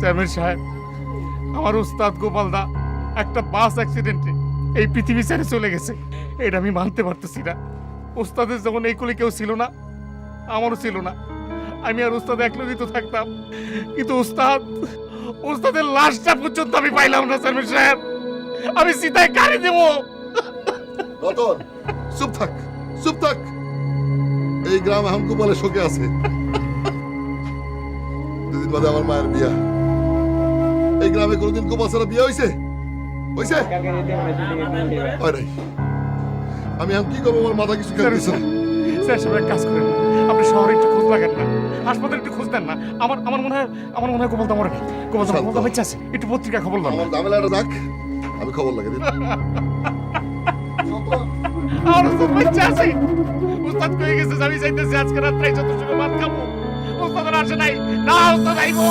Chairman সাহেব, আমার উস্তাদ গোপাল দা, একটা বাস অ্যাক্সিডেন্টে এই পৃথিবী ছেড়ে চলে গেছে। এটা আমি মানতে পারতেছি না। উস্তাদের যখন এই কেউ ছিল না, আমারও ছিল না। আমি আর উস্তাদ একলগই তো থাকতাম। কিন্তু উস্তাদ উস্তাদের লাশটা পর্যন্ত আমি পাইলাম না চেয়ারম্যান সাহেব। আমি সিধায় গাড়ি দেবো। রতন, চুপ থাক চুপ থাক। এই গ্রাম এখন গোপালের শোকে আছে। দুদিন বাদে আমার মায়ের বিয়া। এই গ্রামে কোনোদিন ছাড়া বিয়া হয়েছে? হয়েছে? হয় আমি এখন কি করব? আমার মাথা কিছু খেয়ে স্যার এক কাজ করেন। আপনি শহরে একটু খোঁজ লাগান না। হাসপাতালে একটু খোঁজ দেন না। আমার আমার মনে হয় আমার মনে হয় গোপাল দামরে নেই গোপাল দাম শান্ত। গোপাল বেঁচে আছে। একটু পত্রিকা খবর দাও না। আমার ঝামেলাটা যাক আমি খবর লাগে দিন আর তো বেঁচে আছে। উস্তাদ কয়ে গেছে আমি চাইতেছি আজকে রাত্রে যত সময় ভাত খাব। উস্তাদের আসে নাই। না উস্তাদ আইবো।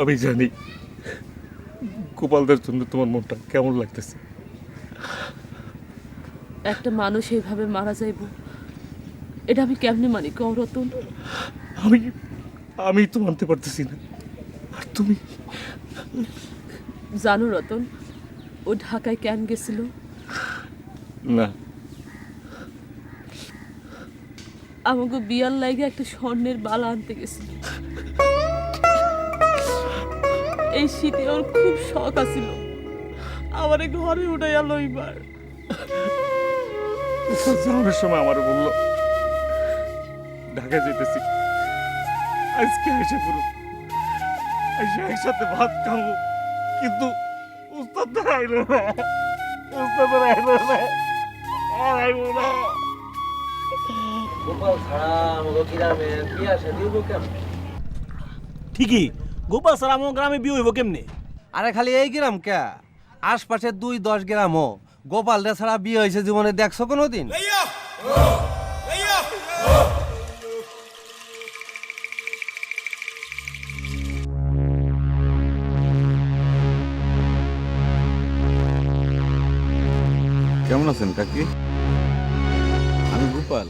আমি জানি। গোপালদের জন্য তোমার মনটা কেমন লাগতেছে? একটা মানুষ এইভাবে মারা যাইব এটা আমি কেমনে মানি কও রতন আমি আমি তো মানতে পারতেছি না। আর তুমি? জানো রতন ও ঢাকায় কেন গেছিল? না। আমাকে বিয়ার লাগে একটা স্বর্ণের বালা আনতে গেছিল। এই শীতে ওর খুব শখ আছিল। আমারে ঘরে উঠাইয়া লইবার। যাওয়ার সময় আমারও বলল ঢাকা যেতেছি আজকে এসে পুরো এসে একসাথে ভাত খাব কিন্তু উস্তাদ আইলো না। উস্তাদ আইলো না। আর আইবো না। ঠিকই। গোপাল স্যার আমার গ্রামে বিয়ে হইব কেমনে? আরে খালি এই গ্রাম কে? আশপাশে দুই দশ গ্রামও। গোপাল রে ছাড়া বিয়ে হয়েছে জীবনে দেখছ কোনো দিন কেমন আছেন কাকি? আমি গোপাল।